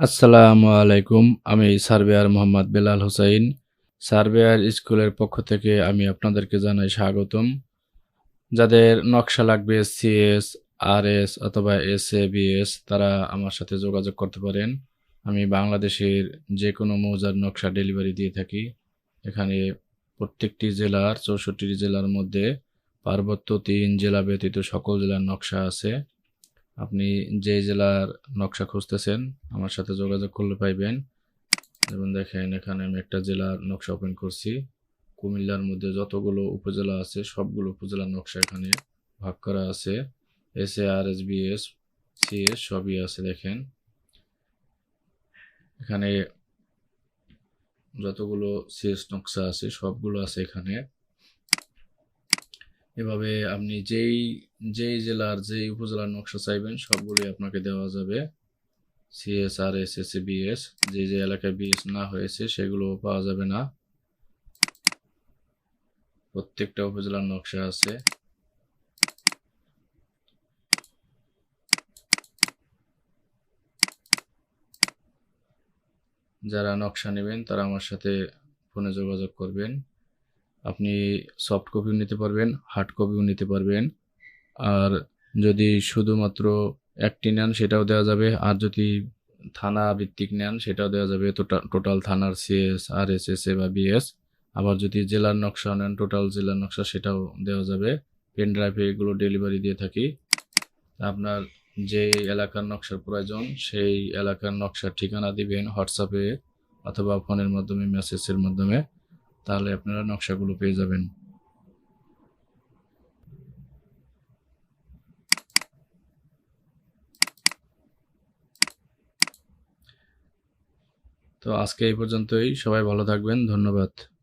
আসসালামু আলাইকুম, আমি সার্ভেয়ার মোহাম্মদ বেলাল হোসাইন। সার্ভেয়ার স্কুলের পক্ষ থেকে আমি আপনাদেরকে জানাই স্বাগতম। যাদের নকশা লাগবে সিএস আর এস অথবা এস এ বিএস তারা আমার সাথে যোগাযোগ করতে পারেন। আমি বাংলাদেশের যে কোনো মৌজার নকশা ডেলিভারি দিয়ে থাকি। এখানে প্রত্যেকটি জেলার চৌষট্টি জেলার মধ্যে পার্বত্য তিন জেলা ব্যতীত সকল জেলার নকশা আছে। আপনি যে জেলার নকশা খুঁজতেছেন, আমার সাথে যোগাযোগ করলে পাইবেন। যেমন দেখেন, এখানে আমি একটা জেলার নকশা ওপেন করছি। কুমিল্লার মধ্যে যতগুলো উপজেলা আছে, সবগুলো উপজেলার নকশা এখানে ভাগ করা আছে। S A R S B S C S সবই আছে, দেখেন। এখানে যতগুলো সিএস নকশা আছে, সবগুলো আছে এখানে। এভাবে আপনি যেই যেই জেলার, যেই উপজেলার নকশা চাইবেন সবগুলোই আপনাকে দেওয়া যাবে। CS R S S BS যে যে এলাকায় বিএস না হয়েছে, সেগুলো পাওয়া যাবে না। প্রত্যেকটা উপজেলার নকশা আছে। যারা নকশা নেবেন, তারা আমার সাথে ফোনে যোগাযোগ করবেন। আপনি সফট কপিও নিতে পারবেন হার্ড কপিও নিতে পারবেন। আর যদি শুধুমাত্র একটি নেন, সেটাও দেওয়া যাবে। আর যদি থানা ভিত্তিক নেন, সেটাও দেওয়া যাবে। টোটাল থানার CS R S S A বা বিএস আবার যদি জেলার নকশা নেন টোটাল জেলার নকশা, সেটাও দেওয়া যাবে। পেন ড্রাইভে এগুলো ডেলিভারি দিয়ে থাকি। আপনার যে এলাকার নকশার প্রয়োজন, সেই এলাকার নকশার ঠিকানা দিবেন হোয়াটসঅ্যাপে অথবা ফোনের মাধ্যমে মেসেজের মাধ্যমে। তাহলে আপনারা নকশাগুলো পেয়ে যাবেন। তো আজকে এই পর্যন্তই। সবাই ভালো থাকবেন। ধন্যবাদ।